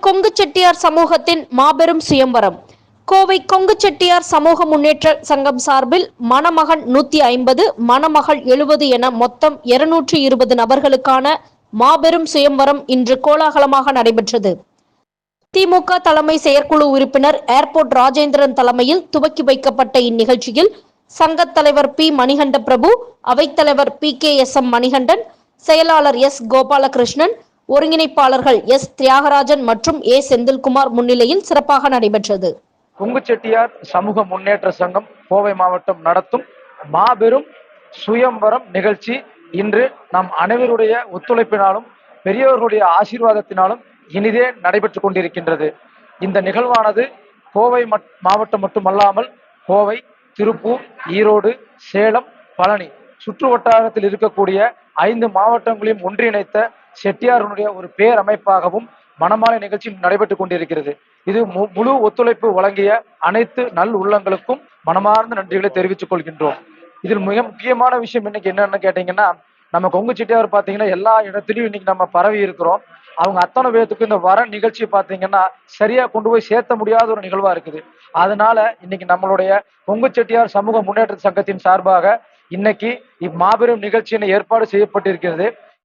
கொங்கு செட்டியார் சமூகத்தின் மாபெரும் சுயம்பரம். கோவை கொங்கு செட்டியார் சமூக முன்னேற்ற சங்கம் சார்பில் மணமகன் நூத்தி ஐம்பது மணமகள் எழுபது என மொத்தம் இருநூற்றி இருபது நபர்களுக்கான மாபெரும் சுயம்பரம் இன்று கோலாகலமாக நடைபெற்றது. திமுக தலைமை செயற்குழு உறுப்பினர் ஏர்போர்ட் ராஜேந்திரன் தலைமையில் துவக்கி வைக்கப்பட்ட இந்நிகழ்ச்சியில் சங்கத் தலைவர் பி. மணிகண்ட பிரபு அவைத்தலைவர் P. K. S. M. Manikandan செயலாளர் எஸ். கோபாலகிருஷ்ணன் ஒருங்கிணைப்பாளர்கள் எஸ். தியாகராஜன் மற்றும் ஏ. செந்தில்குமார் முன்னிலையில் சிறப்பாக நடைபெற்றது. கொங்கு செட்டியார் சமூக முன்னேற்ற சங்கம் கோவை மாவட்டம் நடத்தும் மாபெரும் சுயம்வரம் நிகழ்ச்சி. இன்று நம் அனைவருடைய ஒத்துழைப்பினாலும் பெரியவர்களுடைய ஆசீர்வாதத்தினாலும் இனிதே நடைபெற்றுக் கொண்டிருக்கின்றது. இந்த நிகழ்வானது கோவை மட்- மாவட்டம் மட்டுமல்லாமல் கோவை திருப்பூர் ஈரோடு சேலம் பழனி சுற்று வட்டாரத்தில் இருக்கக்கூடிய ஐந்து மாவட்டங்களையும் ஒன்றிணைத்த செட்டியாருடைய ஒரு பேரமைப்பாகவும் மணமாலை நிகழ்ச்சி நடைபெற்றுக் கொண்டிருக்கிறது. இது மு- முழு ஒத்துழைப்பு வழங்கிய அனைத்து நல் உள்ளங்களுக்கும் மனமார்ந்த நன்றிகளை தெரிவித்துக் கொள்கின்றோம். இதில் மிக முக்கியமான விஷயம் இன்னைக்கு என்னன்னு கேட்டீங்கன்னா நம்ம கொங்கு செட்டியார் பார்த்தீங்கன்னா எல்லா இடத்துலையும் இன்னைக்கு நம்ம பரவி இருக்கிறோம். அவங்க அத்தனை பேர்த்துக்கு இந்த வர நிகழ்ச்சி பார்த்தீங்கன்னா சரியா கொண்டு போய் சேர்த்த முடியாத ஒரு நிகழ்வா இருக்குது. அதனால இன்னைக்கு நம்மளுடைய கொங்கு செட்டியார் சமூக முன்னேற்ற சங்கத்தின் சார்பாக இன்னைக்கு இம்மாபெரும் நிகழ்ச்சியினை ஏற்பாடு செய்யப்பட்டிருக்கிறது.